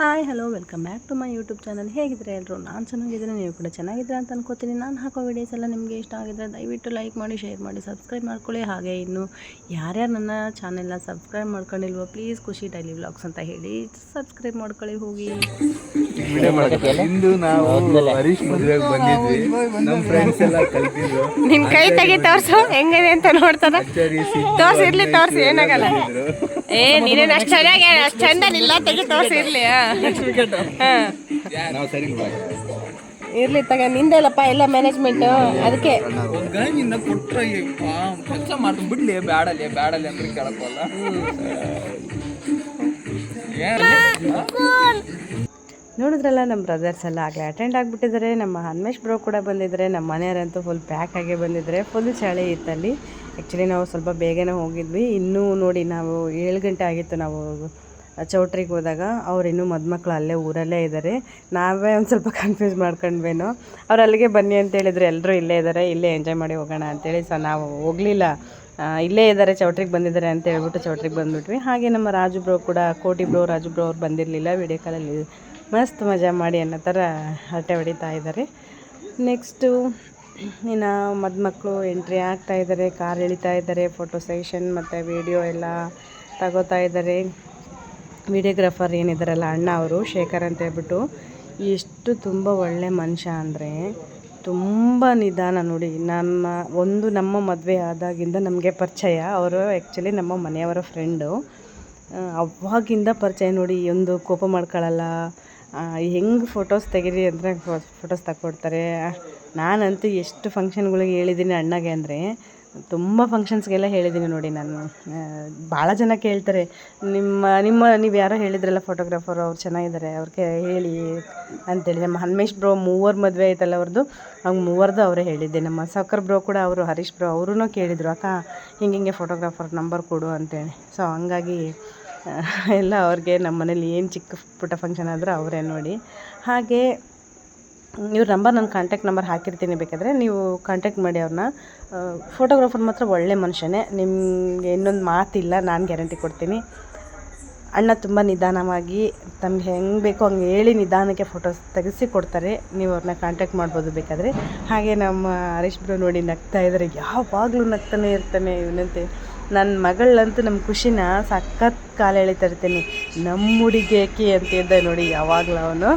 Hi hello welcome back to my YouTube channel. ಹೇಗಿದ್ರೆ ಎಲ್ಲರೂ? ನಾನು ಚೆನ್ನಾಗಿದ್ದೀನಿ ನೀವು ಕೂಡ ಚೆನ್ನಾಗಿದ್ರೆ ಅಂತ ಅನ್ಕೋತೀನಿ. ನಾನು ಹಾಕೋ ವಿಡಿಯೋಸ್ ಎಲ್ಲ ನಿಮಗೆ ಇಷ್ಟ ಆಗಿದ್ರೆ ದಯವಿಟ್ಟು ಲೈಕ್ ಮಾಡಿ ಶೇರ್ ಮಾಡಿ ಸಬ್ಸ್ಕ್ರೈಬ್ ಮಾಡ್ಕೊಳ್ಳಿ. ಹಾಗೆ ಇನ್ನು ಯಾರ್ಯಾರು ನನ್ನ ಚಾನೆಲ್ನ ಸಬ್ಸ್ಕ್ರೈಬ್ ಮಾಡ್ಕೊಂಡಿಲ್ವೋ ಪ್ಲೀಸ್ ಖುಷಿ ಡೈಲಿ ವ್ಲಾಗ್ಸ್ ಅಂತ ಹೇಳಿ ಸಬ್ಸ್ಕ್ರೈಬ್ ಮಾಡ್ಕೊಳ್ಳಿ ಹೋಗಿ. ಇಂದು ನಾವು ಹರೀಶ್ ಮದುವೆಗೆ ಬಂದಿದ್ವಿ. ನಮ್ಮ ಫ್ರೆಂಡ್ಸ್ ಎಲ್ಲ ಕಲ್ತಿದ್ರು. ನಿನ್ನ ಕೈ ತೆಗಿ ತೋರಿಸು ಹೆಂಗಿದೆ ಅಂತ ನೋಡ್ತದ ಆಚಾರಿ ತೋರ್ಸಿ ಇರ್ಲಿ ತೋರ್ಸಿ ಏನಾಗಲ್ಲ. ಏ ನೀನೇನು ಅಷ್ಟು ಚೆನ್ನಾಗಿ ಅಷ್ಟು ಚಂದ ಇಲ್ಲ ತೆಗಿ ತೋರ್ಸಿ ಇರ್ಲಿ ತಗ ನಿಂದೆಲ್ಲಪ್ಪ ಎಲ್ಲ ಮ್ಯಾನೇಜ್ಮೆಂಟ್ ಅದಕ್ಕೆ. ನಿನ್ನ ಕೆಲಸ ಮಾಡ್ತು ಬಿಡ್ಲಿ ಬ್ಯಾಡಲಿ ಬ್ಯಾಡಲಿ ಅಂದ್ರೆ ಕೇಳಕ್ಕಲ್ಲ ನೋಡಿದ್ರಲ್ಲ ನಮ್ಮ ಬ್ರದರ್ಸ್ ಎಲ್ಲ ಆಗಲೇ ಅಟೆಂಡ್ ಆಗಿಬಿಟ್ಟಿದ್ದಾರೆ ನಮ್ಮ ಹನ್ಮೇಶ್ ಬ್ರೋ ಕೂಡ ಬಂದಿದ್ದಾರೆ ನಮ್ಮ ಮನೆಯವರಂತೂ ಫುಲ್ ಪ್ಯಾಕ್ ಆಗಿ ಬಂದಿದ್ದಾರೆ ಫುಲ್ ಚಳಿ ಇತ್ತಲ್ಲಿ. ಆ್ಯಕ್ಚುಲಿ ನಾವು ಸ್ವಲ್ಪ ಬೇಗನೆ ಹೋಗಿದ್ವಿ. ಇನ್ನೂ ನೋಡಿ, ನಾವು ಏಳು ಗಂಟೆ ಆಗಿತ್ತು ನಾವು ಚೌಟ್ರಿಗೆ ಹೋದಾಗ ಅವ್ರು ಇನ್ನೂ ಮದುಮಕ್ಳು ಅಲ್ಲೇ ಊರಲ್ಲೇ ಇದ್ದಾರೆ. ನಾವೇ ಒಂದು ಸ್ವಲ್ಪ ಕನ್ಫ್ಯೂಸ್ ಮಾಡ್ಕೊಂಡ್ವೇನೋ. ಅವ್ರು ಅಲ್ಲಿಗೆ ಬನ್ನಿ ಅಂತ ಹೇಳಿದ್ರು ಎಲ್ಲರೂ ಇಲ್ಲೇ ಇದ್ದಾರೆ. ಇಲ್ಲೇ ಎಂಜಾಯ್ ಮಾಡಿ ಹೋಗೋಣ ಅಂತೇಳಿ. ಸೊ ನಾವು ಹೋಗಲಿಲ್ಲ. ಇಲ್ಲೇ ಇದ್ದಾರೆ, ಚೌಟ್ರಿಗೆ ಬಂದಿದ್ದಾರೆ ಅಂತ ಹೇಳ್ಬಿಟ್ಟು ಚೌಟ್ರಿಗೆ ಬಂದುಬಿಟ್ವಿ. ಹಾಗೆ ನಮ್ಮ ರಾಜು ಬ್ರೋ ಕೂಡ, ಕೋಟಿ ಬ್ರೋ, ರಾಜು ಬ್ರೋ ಅವ್ರು ಬಂದಿರಲಿಲ್ಲ. ವಿಡಿಯೋ ಕಾಲಲ್ಲಿ ಮಸ್ತ್ ಮಜಾ ಮಾಡಿ ಅನ್ನೋ ಥರ ಹರಟೆ ಹೊಡಿತಾ ಇದ್ದಾರೆ. ನೆಕ್ಸ್ಟು ಇನ್ನು ಮದುಮಕ್ಳು ಎಂಟ್ರಿ ಆಗ್ತಾ ಇದ್ದಾರೆ. ಕಾರ್ ಎಳಿತಾ ಇದ್ದಾರೆ. ಫೋಟೋ ಸೆಷನ್ ಮತ್ತು ವೀಡಿಯೋ ಎಲ್ಲ ತಗೋತಾ ಇದ್ದಾರೆ. ವಿಡಿಯೋಗ್ರಾಫರ್ ಏನಿದ್ದಾರಲ್ಲ, ಅಣ್ಣ ಅವರು, ಶೇಖರ್ ಅಂತ ಹೇಳ್ಬಿಟ್ಟು, ಎಷ್ಟು ತುಂಬ ಒಳ್ಳೆ ಮನುಷ್ಯ ಅಂದರೆ ತುಂಬ ನಿಧಾನ ನೋಡಿ, ನಮ್ಮ ಒಂದು ನಮ್ಮ ಮದುವೆ ಆದಾಗಿಂದ ನಮಗೆ ಪರಿಚಯ. ಅವರು ಆ್ಯಕ್ಚುಲಿ ನಮ್ಮ ಮನೆಯವರ ಫ್ರೆಂಡು ಅವಾಗಿಂದ ಪರಿಚಯ ನೋಡಿ, ಒಂದು ಕೋಪ ಮಾಡ್ಕೊಳ್ಳಲ್ಲ ಹೆಂಗೆ ಫೋಟೋಸ್ ತೆಗೀರಿ ಅಂದರೆ ಫೋಟೋಸ್ ತಗೊಡ್ತಾರೆ ನಾನಂತೂ ಎಷ್ಟು ಫಂಕ್ಷನ್ಗಳಿಗೆ ಹೇಳಿದ್ದೀನಿ ಅಣ್ಣಗೆ ಅಂದರೆ ತುಂಬ ಫಂಕ್ಷನ್ಸ್ಗೆಲ್ಲ ಹೇಳಿದ್ದೀನಿ ನೋಡಿ ನಾನು. ಭಾಳ ಜನ ಕೇಳ್ತಾರೆ, ನಿಮ್ಮ ನಿಮ್ಮ, ನೀವು ಯಾರೋ ಹೇಳಿದ್ರಲ್ಲ ಫೋಟೋಗ್ರಾಫರ್ ಅವ್ರು ಚೆನ್ನಾಗಿದ್ದಾರೆ, ಅವ್ರಿಗೆ ಹೇಳಿ ಅಂತೇಳಿ. ನಮ್ಮ ಹನ್ಮೇಶ್ ಬ್ರೋ ಮೂವರು ಮದುವೆ ಆಯ್ತಲ್ಲ ಅವ್ರದ್ದು ಅವ್ಗೆ ಮೂವರ್ದು ಅವರೇ ಹೇಳಿದ್ದೆ. ನಮ್ಮ ಸೌಕರ್ ಬ್ರೋ ಕೂಡ ಅವರು, ಹರೀಶ್ ಬ್ರೋ ಅವರು ಕೇಳಿದರು, ಅಕ್ಕ, ಹಿಂಗೆ ಹಿಂಗೆ ಫೋಟೋಗ್ರಾಫರ್ ನಂಬರ್ ಕೊಡು ಅಂತೇಳಿ. ಸೊ ಹಂಗಾಗಿ ಎಲ್ಲ ಅವ್ರಿಗೆ ನಮ್ಮ ಮನೇಲಿ ಏನು ಚಿಕ್ಕ ಪುಟ್ಟ ಫಂಕ್ಷನ್ ಆದರೂ ಅವರೇ ನೋಡಿ. ಹಾಗೆ ಇವ್ರ ನಂಬರ್ ನನ್ನ ಕಾಂಟ್ಯಾಕ್ಟ್ ನಂಬರ್ ಹಾಕಿರ್ತೀನಿ ಬೇಕಾದರೆ ನೀವು ಕಾಂಟ್ಯಾಕ್ಟ್ ಮಾಡಿ ಅವ್ರನ್ನ. ಫೋಟೋಗ್ರಾಫರ್ ಮಾತ್ರ ಒಳ್ಳೆ ಮನುಷ್ಯನೇ. ನಿಮಗೆ ಇನ್ನೊಂದು ಮಾತಿಲ್ಲ, ನಾನು ಗ್ಯಾರಂಟಿ ಕೊಡ್ತೀನಿ. ಅಣ್ಣ ತುಂಬ ನಿಧಾನವಾಗಿ ತಮ್ಗೆ ಹೆಂಗೆ ಬೇಕೋ ಹಂಗೆ ಹೇಳಿ ನಿಧಾನಕ್ಕೆ ಫೋಟೋಸ್ ತೆಗೆಸಿ ಕೊಡ್ತಾರೆ. ನೀವು ಅವ್ರನ್ನ ಕಾಂಟ್ಯಾಕ್ಟ್ ಮಾಡ್ಬೋದು ಬೇಕಾದರೆ. ಹಾಗೆ ನಮ್ಮ ಹರೀಶ್ ಬ್ರೋ ನೋಡಿ ನಗ್ತಾ ಇದ್ದಾರೆ ಯಾವಾಗಲೂ ನಗ್ತಾನೆ ಇರ್ತಾನೆ ಇವನಂತೆ. ನನ್ನ ಮಗಳಂತೂ ನಮ್ಮ ಖುಷಿನ ಸಖತ್ ಕಾಲು ಎಳಿತಾ ಇರ್ತೀನಿ. ನಮ್ಮ ಹುಡುಗಿ ಅಂತ ಇದ್ದ ನೋಡಿ ಯಾವಾಗಲೂ ಅವನು.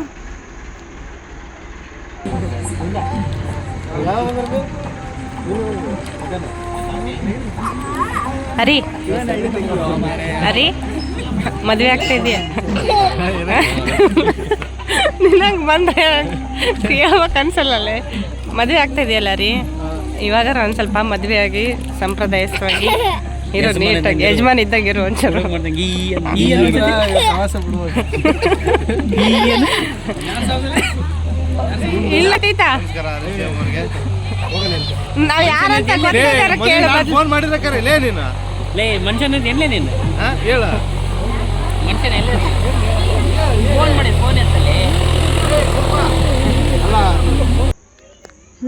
ಹರಿ ಅರಿ ಮದುವೆ ಆಗ್ತಾ ಇದೆಯಾ? ನಿನಗೆ ಬಂದ್ರೆ ಕೇಳ್ಬೇಕು ಅನ್ಸಲ್ಲಲ್ಲೇ ಮದುವೆ ಆಗ್ತಾ ಇದೆಯಲ್ಲ ರೀ ಇವಾಗ ಒಂದು ಸ್ವಲ್ಪ ಮದುವೆ ಆಗಿ ಸಂಪ್ರದಾಯಸ್ಥವಾಗಿ ಇರೋ ನೀಟಾಗಿ ಯಜಮಾನ್ ಇದ್ದಾಗ ಇರೋ ಒಂಚೂರು ಇಲ್ಲ ತೀತಾ ನಾವ್ ಯಾರಂತ ಗೊತ್ತಿದ್ದಾರೆ ಫೋನ್ ಮಾಡಿದ್ರೆ ಲೇ ನೀನು. ಲೇ ಮನುಷ್ಯನ ಎಲ್ಲೇ ನೀನು? ಹೇಳ. ಮನುಷ್ಯನ ಎಲ್ಲೇ ಫೋನ್ ಮಾಡಿ ಫೋನ್ ಎತ್ತಲೇ.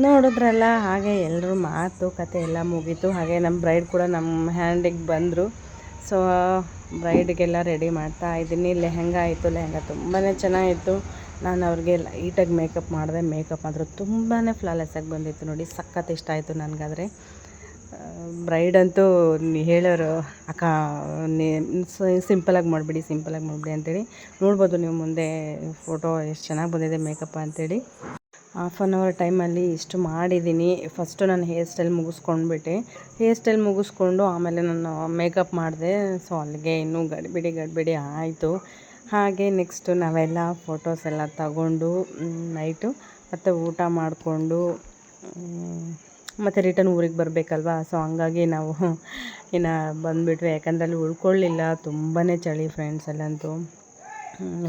ನೋಡಿದ್ರಲ್ಲ ಹಾಗೆ ಎಲ್ಲರೂ ಮಾತು ಕತೆ ಎಲ್ಲ ಮುಗೀತು. ಹಾಗೆ ನಮ್ಮ ಬ್ರೈಡ್ ಕೂಡ ನಮ್ಮ ಹ್ಯಾಂಡಿಗೆ ಬಂದರು. ಸೊ ಬ್ರೈಡ್ಗೆಲ್ಲ ರೆಡಿ ಮಾಡ್ತಾ ಇದ್ದೀನಿ. ಲೆಹೆಂಗಾ ಆಯಿತು ಲೆಹೆಂಗಾ ತುಂಬಾ ಚೆನ್ನಾಗಿತ್ತು. ನಾನು ಅವ್ರಿಗೆ ಲೈಟಾಗಿ ಮೇಕಪ್ ಮಾಡಿದೆ. ಮೇಕಪ್ ಮಾತ್ರ ತುಂಬಾ ಫ್ಲಾಲೆಸ್ಸಾಗಿ ಬಂದಿತ್ತು ನೋಡಿ. ಸಖತ್ ಇಷ್ಟ ಆಯಿತು ನನಗಾದರೆ. ಬ್ರೈಡ್ ಅಂತೂ ಹೇಳೋರು, ಅಕ್ಕ, ನೀ ಸಿಂಪಲಾಗಿ ಮಾಡಿಬಿಡಿ ಸಿಂಪಲಾಗಿ ಮಾಡಿಬಿಡಿ ಅಂತೇಳಿ. ನೋಡ್ಬೋದು ನೀವು ಮುಂದೆ ಫೋಟೋ ಎಷ್ಟು ಚೆನ್ನಾಗಿ ಬಂದಿದೆ ಮೇಕಪ್ ಅಂತೇಳಿ. ಹಾಫ್ ಆನ್ ಅವರ್ ಟೈಮಲ್ಲಿ ಇಷ್ಟು ಮಾಡಿದ್ದೀನಿ ಫಸ್ಟು ನಾನು ಹೇರ್ ಸ್ಟೈಲ್ ಮುಗಿಸ್ಕೊಂಡ್ಬಿಟ್ಟೆ. ಹೇರ್ ಸ್ಟೈಲ್ ಮುಗಿಸ್ಕೊಂಡು ಆಮೇಲೆ ನಾನು ಮೇಕಪ್ ಮಾಡಿದೆ. ಸೊ ಅಲ್ಲಿಗೆ ಇನ್ನೂ ಗಡಿಬಿಡಿ ಗಡಿಬಿಡಿ ಆಯಿತು. ಹಾಗೆ ನೆಕ್ಸ್ಟು ನಾವೆಲ್ಲ ಫೋಟೋಸ್ ಎಲ್ಲ ತಗೊಂಡು ನೈಟು ಮತ್ತು ಊಟ ಮಾಡಿಕೊಂಡು ಮತ್ತು ರಿಟರ್ನ್ ಊರಿಗೆ ಬರಬೇಕಲ್ವಾ? ಸೊ ಹಂಗಾಗಿ ನಾವು ಇನ್ನು ಬಂದುಬಿಟ್ವಿ. ಯಾಕಂದ್ರೆ ಅಲ್ಲಿ ಉಳ್ಕೊಳ್ಳಿಲ್ಲ. ತುಂಬಾ ಚಳಿ ಫ್ರೆಂಡ್ಸ್ ಅಲ್ಲಂತೂ.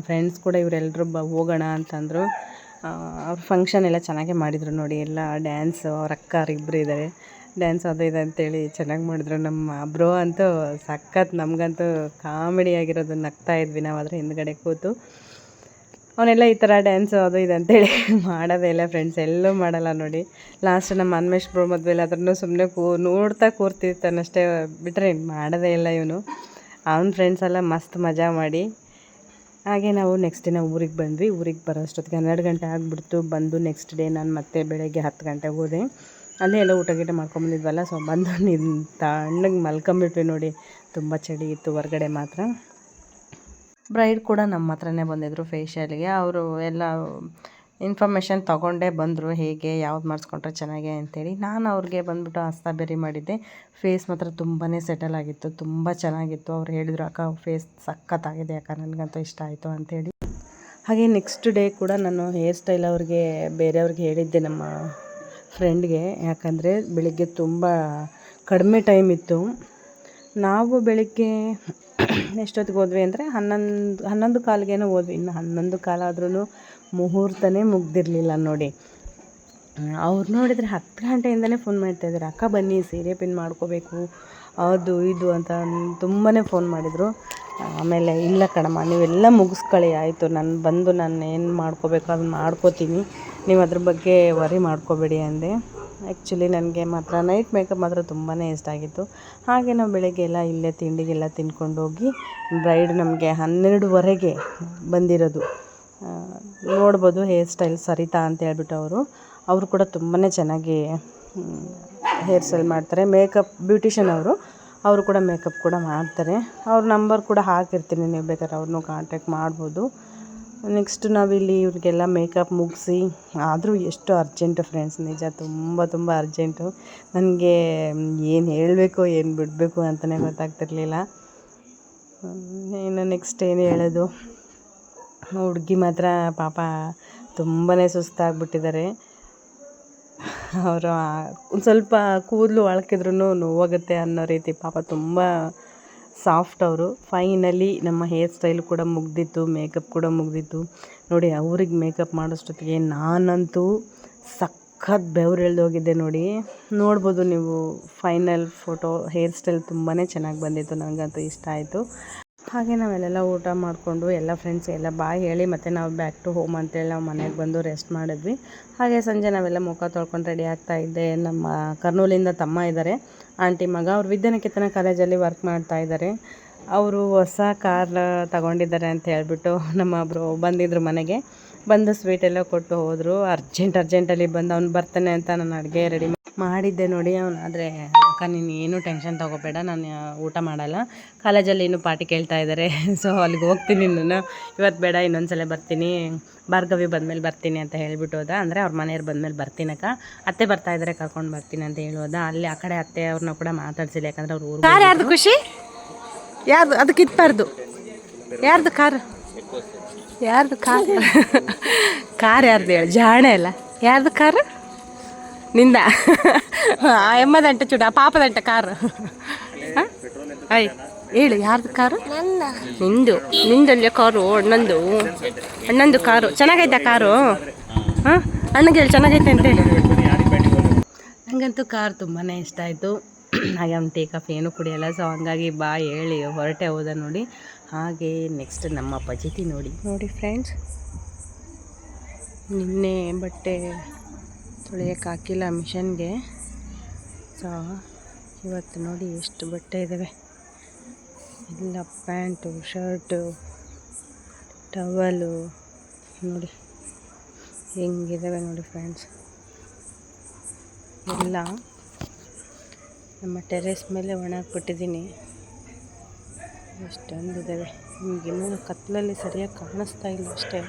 ಫ್ರೆಂಡ್ಸ್ ಕೂಡ ಇವರೆಲ್ಲರೂ ಬ, ಹೋಗೋಣ ಅಂತಂದರು. ಅವ್ರ ಫಂಕ್ಷನ್ ಎಲ್ಲ ಚೆನ್ನಾಗೇ ಮಾಡಿದರು ನೋಡಿ. ಎಲ್ಲ ಡ್ಯಾನ್ಸು ಅವ್ರ ಅಕ್ಕ ಇಬ್ಬರು ಇದ್ದಾರೆ ಡ್ಯಾನ್ಸ್ ಅದು ಇದು ಅಂತೇಳಿ ಚೆನ್ನಾಗಿ ಮಾಡಿದ್ರು. ನಮ್ಮ ಬ್ರೋ ಅಂತೂ ಸಖತ್ ನಮಗಂತೂ ಕಾಮಿಡಿ ಆಗಿರೋದು ನಗ್ತಾ ಇದ್ವಿ ನಾವು ಅದ್ರ ಹಿಂದ್ಗಡೆ ಕೂತು. ಅವನೆಲ್ಲ ಈ ಥರ ಡ್ಯಾನ್ಸ್ ಅದು ಇದು ಅಂತೇಳಿ ಮಾಡೋದೇ ಇಲ್ಲ ಫ್ರೆಂಡ್ಸ್, ಎಲ್ಲೂ ಮಾಡಲ್ಲ ನೋಡಿ. ಲಾಸ್ಟ್ ನಮ್ಮ ಅನ್ಮೇಶ್ ಬ್ರೋ ಮದುವೆಲಿ ಅದನ್ನು ಸುಮ್ಮನೆ ಕೂ, ನೋಡ್ತಾ ಕೂರ್ತಿರ್ತಾನಷ್ಟೇ ಬಿಟ್ಟರೆ ಮಾಡೋದೇ ಇಲ್ಲ ಇವನು. ಅವನ ಫ್ರೆಂಡ್ಸ್ ಎಲ್ಲ ಮಸ್ತ್ ಮಜಾ ಮಾಡಿ. ಹಾಗೆ ನಾವು ನೆಕ್ಸ್ಟ್ ದಿನ ಊರಿಗೆ ಬಂದ್ವಿ. ಊರಿಗೆ ಬರೋ ಅಷ್ಟೊತ್ತಿಗೆ ಹನ್ನೆರಡು ಗಂಟೆ ಆಗಿಬಿಡ್ತು. ಬಂದು ನೆಕ್ಸ್ಟ್ ಡೇ ನಾನು ಮತ್ತೆ ಬೆಳಗ್ಗೆ ಹತ್ತು ಗಂಟೆಗೆ ಹೋದೆ. ಅಲ್ಲೇ ಎಲ್ಲ ಊಟ ಗೀಟ ಮಾಡ್ಕೊಂಬಂದಿದ್ವಲ್ಲ ಸೊ ಬಂದು ನಿನ್ನ ತಣ್ಣಗೆ ಮಲ್ಕೊಂಬಿಟ್ವಿ ನೋಡಿ. ತುಂಬ ಚಳಿ ಇತ್ತು ಹೊರ್ಗಡೆ ಮಾತ್ರ. ಬ್ರೈಡ್ ಕೂಡ ನಮ್ಮ ಹತ್ರನೇ ಬಂದಿದ್ದರು ಫೇಶಿಯಲ್ಗೆ ಅವರು ಎಲ್ಲ ಇನ್ಫಾರ್ಮೇಷನ್ ತೊಗೊಂಡೇ ಬಂದರು, ಹೇಗೆ, ಯಾವ್ದು ಮಾಡಿಸ್ಕೊಂಡ್ರೆ ಚೆನ್ನಾಗೆ ಅಂತೇಳಿ. ನಾನು ಅವ್ರಿಗೆ ಬಂದುಬಿಟ್ಟು ಹಸ್ತ ಬೇರೆ ಮಾಡಿದ್ದೆ. ಫೇಸ್ ಮಾತ್ರ ತುಂಬಾ ಸೆಟಲ್ ಆಗಿತ್ತು, ತುಂಬ ಚೆನ್ನಾಗಿತ್ತು. ಅವ್ರು ಹೇಳಿದ್ರು, ಅಕ್ಕ ಫೇಸ್ ಸಖತ್ತಾಗಿದೆ, ಅಕ್ಕ, ನನಗಂತೂ ಇಷ್ಟ ಆಯಿತು ಅಂತೇಳಿ. ಹಾಗೆ ನೆಕ್ಸ್ಟ್ ಡೇ ಕೂಡ ನಾನು ಹೇರ್ ಸ್ಟೈಲ್ ಅವ್ರಿಗೆ, ಬೇರೆಯವ್ರಿಗೆ ಹೇಳಿದ್ದೆ ನಮ್ಮ ಫ್ರೆಂಡ್ಗೆ ಯಾಕಂದರೆ ಬೆಳಿಗ್ಗೆ ತುಂಬ ಕಡಿಮೆ ಟೈಮ್ ಇತ್ತು. ನಾವು ಬೆಳಿಗ್ಗೆ ಎಷ್ಟೊತ್ತಿಗೆ ಹೋದ್ವಿ ಅಂದರೆ ಹನ್ನೊಂದು ಹನ್ನೊಂದು ಕಾಲಿಗೇನೋ ಹೋದ್ವಿ. ಇನ್ನು ಹನ್ನೊಂದು ಕಾಲಾದ್ರೂ ಮುಹೂರ್ತನೇ ಮುಗ್ದಿರಲಿಲ್ಲ ನೋಡಿ. ಅವ್ರು ನೋಡಿದರೆ ಹತ್ತು ಗಂಟೆಯಿಂದಲೇ ಫೋನ್ ಮಾಡ್ತಾಯಿದ್ದಾರೆ ಅಕ್ಕ ಬನ್ನಿ, ಸೀರೆ ಪಿನ್ ಮಾಡ್ಕೋಬೇಕು, ಅದು ಇದು ಅಂತ ತುಂಬಾ ಫೋನ್ ಮಾಡಿದರು. ಆಮೇಲೆ ಇಲ್ಲ ಕಣಮ್ಮ, ನೀವೆಲ್ಲ ಮುಗಿಸ್ಕೊಳ್ಳಿ, ಆಯಿತು. ನಾನು ಬಂದು ನಾನು ಏನು ಮಾಡ್ಕೋಬೇಕು ಅದನ್ನ ಮಾಡ್ಕೋತೀನಿ. ನೀವು ಅದ್ರ ಬಗ್ಗೆ ವರಿ ಮಾಡ್ಕೋಬೇಡಿ ಅಂದೆ. ಆ್ಯಕ್ಚುಲಿ ನನಗೆ ಮಾತ್ರ ನೈಟ್ ಮೇಕಪ್ ಮಾತ್ರ ತುಂಬಾ ಇಷ್ಟ ಆಗಿತ್ತು. ಹಾಗೆ ನಾವು ಬೆಳಗ್ಗೆ ಎಲ್ಲ ಇಲ್ಲೇ ತಿಂಡಿಗೆಲ್ಲ ತಿನ್ಕೊಂಡು ಹೋಗಿ ಬ್ರೈಡ್ ನಮಗೆ ಹನ್ನೆರಡುವರೆಗೆ ಬಂದಿರೋದು. ನೋಡ್ಬೋದು ಹೇರ್ ಸ್ಟೈಲ್ ಸರಿತಾ ಅಂತ ಹೇಳ್ಬಿಟ್ಟು ಅವರು. ಅವರು ಕೂಡ ತುಂಬಾ ಚೆನ್ನಾಗಿ ಹೇರ್ ಸ್ಟೈಲ್ ಮಾಡ್ತಾರೆ. ಮೇಕಪ್ ಬ್ಯೂಟಿಷನ್ ಅವರು. ಅವರು ಕೂಡ ಮೇಕಪ್ ಕೂಡ ಮಾಡ್ತಾರೆ. ಅವ್ರ ನಂಬರ್ ಕೂಡ ಹಾಕಿರ್ತೀನಿ. ನೀವು ಬೇಕಾದ್ರೆ ಅವ್ರನ್ನೂ ಕಾಂಟ್ಯಾಕ್ಟ್ ಮಾಡ್ಬೋದು. ನೆಕ್ಸ್ಟ್ ನಾವಿಲ್ಲಿ ಇವ್ರಿಗೆಲ್ಲ ಮೇಕಪ್ ಮುಗಿಸಿ, ಆದರೂ ಎಷ್ಟು ಅರ್ಜೆಂಟು ಫ್ರೆಂಡ್ಸ್ ನಿಜ ತುಂಬ ತುಂಬ ಅರ್ಜೆಂಟು ನನಗೆ ಏನು ಹೇಳಬೇಕು, ಏನು ಬಿಡಬೇಕು ಅಂತಲೇ ಗೊತ್ತಾಗ್ತಿರ್ಲಿಲ್ಲ. ಇನ್ನು ನೆಕ್ಸ್ಟ್ ಏನು ಹೇಳೋದು? ಹುಡುಗಿ ಮಾತ್ರ ಪಾಪ ತುಂಬಾ ಸುಸ್ತಾಗ್ಬಿಟ್ಟಿದ್ದಾರೆ. ಅವರು ಒಂದು ಸ್ವಲ್ಪ ಕೂದಲು ಅಳ್ಕಿದ್ರೂ ನೋವಾಗುತ್ತೆ ಅನ್ನೋ ರೀತಿ ಪಾಪ ತುಂಬ ಸಾಫ್ಟ್ ಅವರು. ಫೈನಲಿ ನಮ್ಮ ಹೇರ್ ಸ್ಟೈಲ್ ಕೂಡ ಮುಗ್ದಿತ್ತು ಮೇಕಪ್ ಕೂಡ ಮುಗ್ದಿತ್ತು. ನೋಡಿ ಅವ್ರಿಗೆ ಮೇಕಪ್ ಮಾಡೋಷ್ಟೊತ್ತಿಗೆ ನಾನಂತೂ ಸಖತ್ ಬೆವ್ರು ಎಳ್ದೋಗಿದ್ದೆ ನೋಡಿ. ನೋಡ್ಬೋದು ನೀವು ಫೈನಲ್ ಫೋಟೋ ಹೇರ್ ಸ್ಟೈಲ್ ತುಂಬಾ ಚೆನ್ನಾಗಿ ಬಂದಿತ್ತು ನನಗಂತೂ ಇಷ್ಟ ಆಯಿತು. ಹಾಗೆ ನಾವೆಲ್ಲ ಊಟ ಮಾಡಿಕೊಂಡು ಎಲ್ಲ ಫ್ರೆಂಡ್ಸ್ ಎಲ್ಲ ಬಾಯ್ ಹೇಳಿ ಮತ್ತು ನಾವು ಬ್ಯಾಕ್ ಟು ಹೋಮ್ ಅಂತೇಳಿ ನಾವು ಮನೆಗೆ ಬಂದು ರೆಸ್ಟ್ ಮಾಡಿದ್ವಿ. ಹಾಗೆ ಸಂಜೆ ನಾವೆಲ್ಲ ಮುಖ ತೊಳ್ಕೊಂಡು ರೆಡಿ ಆಗ್ತಾ ಇದ್ದೆ. ನಮ್ಮ ಕರ್ನೂಲಿಂದ ತಮ್ಮ ಇದ್ದಾರೆ ಆಂಟಿ ಮಗ, ಅವ್ರು ವಿದ್ಯಾನಿಕೇತನ ಕಾಲೇಜಲ್ಲಿ ವರ್ಕ್ ಮಾಡ್ತಾ ಇದ್ದಾರೆ ಅವರು ಹೊಸ ಕಾರ್ ತಗೊಂಡಿದ್ದಾರೆ ಅಂತ ಹೇಳಿಬಿಟ್ಟು ನಮ್ಮ ಒಬ್ಬರು ಬಂದಿದ್ರು ಮನೆಗೆ. ಬಂದು ಸ್ವೀಟ್ ಎಲ್ಲ ಕೊಟ್ಟು ಹೋದರು. ಅರ್ಜೆಂಟ್ ಅರ್ಜೆಂಟಲ್ಲಿ ಬಂದು ಅವ್ನು ಬರ್ತಾನೆ ಅಂತ ನಾನು ಅಡುಗೆ ರೆಡಿ ಮಾಡಿದ್ದೆ ನೋಡಿ ಅವನು. ಆದರೆ ಅಕ್ಕ, ನೀನು ಏನೂ ಟೆನ್ಷನ್ ತೊಗೋಬೇಡ, ನಾನು ಊಟ ಮಾಡಲ್ಲ. ಕಾಲೇಜಲ್ಲಿ ಏನು ಪಾರ್ಟಿ ಕೇಳ್ತಾ ಇದ್ದಾರೆ ಸೊ ಅಲ್ಲಿಗೆ ಹೋಗ್ತೀನಿ ನಾನು ಇವತ್ತು ಬೇಡ ಇನ್ನೊಂದು ಸಲ ಬರ್ತೀನಿ. ಭಾರ್ಗವಿ ಬಂದಮೇಲೆ ಬರ್ತೀನಿ ಅಂತ ಹೇಳ್ಬಿಟ್ಟು ಹೋದ. ಅಂದರೆ ಅವ್ರ ಮನೆಯವ್ರು ಬಂದಮೇಲೆ ಬರ್ತೀನಕ್ಕ ಅತ್ತೆ ಬರ್ತಾ ಇದ್ದಾರೆ ಕರ್ಕೊಂಡು ಬರ್ತೀನಿ ಅಂತ ಹೇಳೋದ ಅಲ್ಲಿ ಆ ಕಡೆ ಅತ್ತೆ ಅವ್ರನ್ನ ಕೂಡ ಮಾತಾಡ್ಸಿಲ್ಲ, ಯಾಕಂದ್ರೆ ಅವ್ರು ಊರು ಯಾರ್ದು ಖುಷಿ? ಯಾರ್ದು? ಅದು ಕಿತ್ಬಾರ್ದು. ಯಾರ್ದು ಕಾರ್? ಯಾರ್ದು ಕಾರ್? ಕಾರ್ ಯಾರ್ದು ಹೇಳಿ? ಜಾಣೆ ಅಲ್ಲ. ಯಾರ್ದು ಕಾರು? ನಿಂದ? ಎಮ್ಮದಂಟ ಚೂಡ ಪಾಪದಂಟ ಕಾರು. ಅಯ್ ಹೇಳು ಯಾರ್ದು ಕಾರು? ನಿಂದು. ನಿಂದಲ್ಲೇ ಕಾರು ಅಣ್ಣಂದು. ಅಣ್ಣಂದು ಕಾರು. ಚೆನ್ನಾಗೈತಾ ಕಾರು? ಹಾಂ? ಅಣ್ಣಗೆ ಹೇಳಿ ಚೆನ್ನಾಗೈತೆ ಅಂತ ಹೇಳಿ. ನನಗಂತೂ ಕಾರ್ ತುಂಬಾ ಇಷ್ಟ ಆಯಿತು. ಹಾಗೆ ಅವ್ನು ಟೀ ಕಾಫಿ ಏನು ಕುಡಿಯಲ್ಲ. ಸೊ ಹಂಗಾಗಿ ಬಾ ಹೇಳಿ ಹೊರಟೆ ಹೋದ ನೋಡಿ. ಹಾಗೆ ನೆಕ್ಸ್ಟ್ ನಮ್ಮ ಪಜಿತಿ ನೋಡಿ. ನೋಡಿ ಫ್ರೆಂಡ್ಸ್ ನಿನ್ನೆ ಬಟ್ಟೆ ತೊಳೆಯೋಕೆ ಹಾಕಿಲ್ಲ ಮಿಷನ್ಗೆ. ಸೊ ಇವತ್ತು ನೋಡಿ ಎಷ್ಟು ಬಟ್ಟೆ ಇದ್ದಾವೆ ಎಲ್ಲ ಪ್ಯಾಂಟು, ಶರ್ಟು, ಟವಲು, ನೋಡಿ ಹೆಂಗಿದ್ದಾವೆ ನೋಡಿ ಫ್ರೆಂಡ್ಸ್. ಎಲ್ಲ ನಮ್ಮ ಟೆರೆಸ್ ಮೇಲೆ ಒಣಗಿಬಿಟ್ಟಿದ್ದೀನಿ ಎಷ್ಟೊಂದಿದ್ದಾವೆ ಹಿಂಗೆ ನಿಮಗಿನ್ನೂ ಕತ್ತಲಲ್ಲಿ ಸರಿಯಾಗಿ ಕಾಣಿಸ್ತಾ ಇಲ್ಲ ಅಷ್ಟೇ.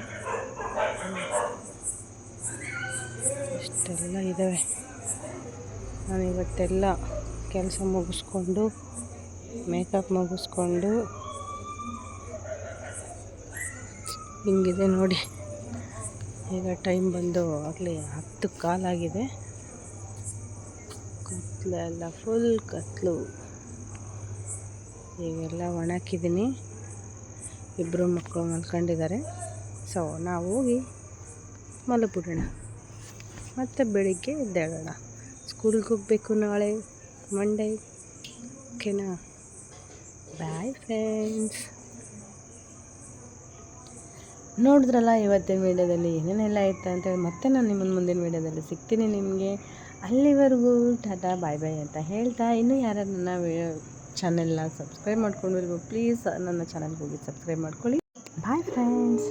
ಇಷ್ಟೆಲ್ಲ ಇದ್ದಾವೆ. ನಾನು ಇವತ್ತೆಲ್ಲ ಕೆಲಸ ಮುಗಿಸ್ಕೊಂಡು ಮೇಕಪ್ ಮುಗಿಸ್ಕೊಂಡು, ಹಿಂಗಿದೆ ನೋಡಿ. ಈಗ ಟೈಮ್ ಬಂದು ಆಗಲಿ ಹತ್ತು ಕಾಲಾಗಿದೆ ಕತ್ಲೆಲ್ಲ ಫುಲ್ ಕತ್ಲು. ಈಗೆಲ್ಲ ಒಣಕಿದ್ದೀನಿ ಇಬ್ಬರು ಮಕ್ಕಳು ಮಲ್ಕೊಂಡಿದ್ದಾರೆ. ಸೊ ನಾವು ಹೋಗಿ ಮಲಗ್ಬಿಡೋಣ ಮತ್ತು ಬೆಳಿಗ್ಗೆ ಎದ್ದೇಳೋಣ. ಸ್ಕೂಲ್ಗೆ ಹೋಗಬೇಕು ನಾಳೆ ಮಂಡೇ ಓಕೆನಾ? ಬಾಯ್ ಫ್ರೆಂಡ್ಸ್ ನೋಡಿದ್ರಲ್ಲ ಇವತ್ತಿನ ವೀಡಿಯೋದಲ್ಲಿ ಏನೇನೆಲ್ಲ ಇತ್ತು ಅಂತೇಳಿ ಮತ್ತೆ ನಾನು ನಿಮ್ಮ ಮುಂದಿನ ವೀಡಿಯೋದಲ್ಲಿ ಸಿಗ್ತೀನಿ ನಿಮಗೆ. ಅಲ್ಲಿವರೆಗೂ ಟಾಟಾ, ಬಾಯ್ ಬಾಯ್ ಅಂತ ಹೇಳ್ತಾ ಇನ್ನೂ ಯಾರು ನನ್ನ ಚಾನೆಲ್ನ ಸಬ್ಸ್ಕ್ರೈಬ್ ಮಾಡ್ಕೊಂಡಿರ್ಬೋದು ಪ್ಲೀಸ್ ನನ್ನ ಚಾನಲ್ಗೆ ಹೋಗಿ ಸಬ್ಸ್ಕ್ರೈಬ್ ಮಾಡ್ಕೊಳ್ಳಿ. Bye friends